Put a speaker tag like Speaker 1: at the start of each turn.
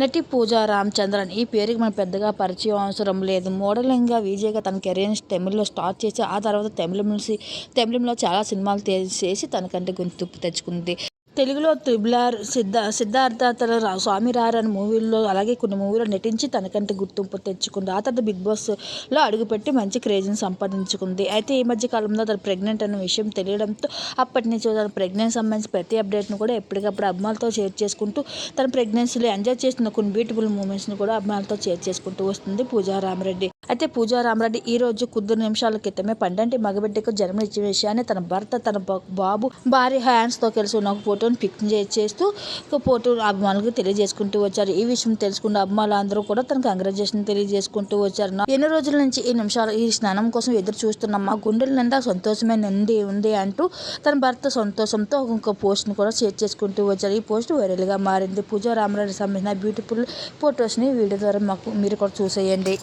Speaker 1: నటి పూజా రామచంద్రన్. ఈ పేరుకి మనం పెద్దగా పరిచయం అవసరం లేదు. మోడలింగ్గా విజయ్గా తన కెరీర్ని తమిళ్ళో స్టార్ట్ చేసి ఆ తర్వాత తమిళ తమిళంలో చాలా సినిమాలు చేసి తనకంటే గుర్తింపు తెచ్చుకుంది. తెలుగులో త్రిబులార్ సిద్ధ సిద్ధార్థ తన రా- స్వామి రారు మూవీల్లో అలాగే కొన్ని మూవీలో నటించి తనకంటే గుర్తింపు తెచ్చుకుంది. ఆ తర్వాత బిగ్ బాస్లో అడుగుపెట్టి మంచి క్రేజ్ని సంపాదించుకుంది. అయితే ఈ మధ్య కాలంలో తను ప్రెగ్నెంట్ అనే విషయం తెలియడంతో అప్పటి నుంచి తన ప్రెగ్నెన్సీ సంబంధించి ప్రతి అప్డేట్ను కూడా ఎప్పటికప్పుడు అభిమానులతో షేర్ చేసుకుంటూ తన ప్రెగ్నెన్సీలో ఎంజాయ్ చేస్తున్న కొన్ని బ్యూటిఫుల్ మూమెంట్స్ని కూడా అభిమానులతో షేర్ చేసుకుంటూ వస్తుంది పూజా రామరెడ్డి అయితే పూజా రామరెడ్డి ఈ రోజు కొద్ది నిమిషాల క్రితమే పండంటి మగబిడ్డకు జన్మనిచ్చిన విషయాన్ని తన భర్త తన బాబు భార్య హ్యాండ్స్తో కలిసి ఉన్న ఒక ఫోటోని పిక్ చేస్తూ ఒక ఫోటో అభిమానులకు తెలియజేసుకుంటూ వచ్చారు. ఈ విషయం తెలుసుకున్న అభిమానులు అందరూ కూడా తన కంగ్రాచులేషన్ తెలియజేసుకుంటూ వచ్చారు. ఎన్ని రోజుల నుంచి ఈ నిమిషాలు ఈ స్నానం కోసం ఎదురు చూస్తున్నాం మా గుండెల నిండా సంతోషమే నిండి ఉంది అంటూ తన భర్త సంతోషంతో ఒక పోస్ట్ని కూడా షేర్ చేసుకుంటూ వచ్చారు. ఈ పోస్ట్ వైరల్గా మారింది. పూజా రామరాజు సంబంధించిన బ్యూటిఫుల్ ఫొటోస్ని వీడియో ద్వారా మాకు మీరు కూడా చూసేయండి.